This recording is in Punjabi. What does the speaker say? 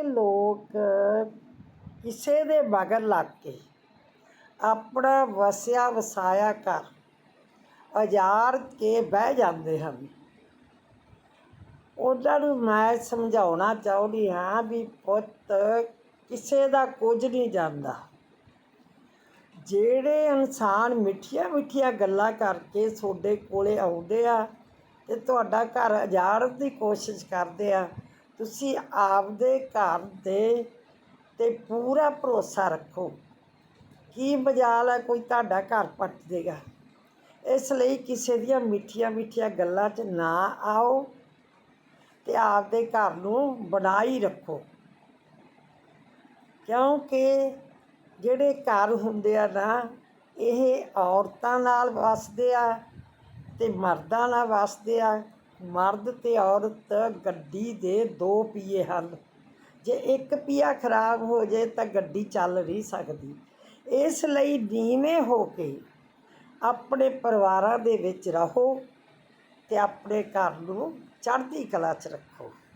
ਇਹ ਲੋਕ ਕਿਸੇ ਦੇ ਮਗਰ ਲੱਗ ਕੇ ਆਪਣਾ ਵਸਿਆ ਵਸਾਇਆ ਘਰ ਉਜਾੜ ਕੇ ਬਹਿ ਜਾਂਦੇ ਹਨ। ਉਹਨਾਂ ਨੂੰ ਮੈਂ ਸਮਝਾਉਣਾ ਚਾਹੁੰਦੀ ਹਾਂ ਵੀ ਪੁੱਤ, ਕਿਸੇ ਦਾ ਕੁਝ ਨਹੀਂ ਜਾਂਦਾ। ਜਿਹੜੇ ਇਨਸਾਨ ਮਿੱਠੀਆਂ ਮਿੱਠੀਆਂ ਗੱਲਾਂ ਕਰਕੇ ਤੁਹਾਡੇ ਕੋਲੇ ਆਉਂਦੇ ਆ ਤੇ ਤੁਹਾਡਾ ਘਰ ਉਜਾੜਨ ਦੀ ਕੋਸ਼ਿਸ਼ ਕਰਦੇ ਆ ਤੁਸੀਂ ਆਪਦੇ ਘਰ ਦੇ ਤੇ ਪੂਰਾ ਭਰੋਸਾ ਰੱਖੋ। ਕੀ ਮਜਾਲ ਹੈ ਕੋਈ ਤੁਹਾਡਾ ਘਰ ਪੱਟ ਦੇਗਾ। ਇਸ ਲਈ ਕਿਸੇ ਦੀਆਂ ਮਿੱਠੀਆਂ ਮਿੱਠੀਆਂ ਗੱਲਾਂ 'ਚ ਨਾ ਆਓ ਤੇ ਆਪਦੇ ਘਰ ਨੂੰ ਬਣਾਈ ਰੱਖੋ। ਕਿਉਂਕਿ ਜਿਹੜੇ ਘਰ ਹੁੰਦੇ ਆ ਨਾ, ਇਹ ਔਰਤਾਂ ਨਾਲ ਵਸਦੇ ਆ ਤੇ ਮਰਦਾਂ ਨਾਲ ਵਸਦੇ ਆ। ਮਰਦ ਅਤੇ ਔਰਤ ਗੱਡੀ ਦੇ ਦੋ ਪੀਏ ਹਨ। ਜੇ ਇੱਕ ਪੀਆ ਖਰਾਬ ਹੋ ਜੇ ਤਾਂ ਗੱਡੀ ਚੱਲ ਨਹੀਂ ਸਕਦੀ। ਇਸ ਲਈ ਨੀਵੇਂ ਹੋ ਕੇ ਆਪਣੇ ਪਰਿਵਾਰਾਂ ਦੇ ਵਿੱਚ ਰਹੋ ਅਤੇ ਆਪਣੇ ਘਰ ਨੂੰ ਚੜ੍ਹਦੀ ਕਲਾ 'ਚ ਰੱਖੋ।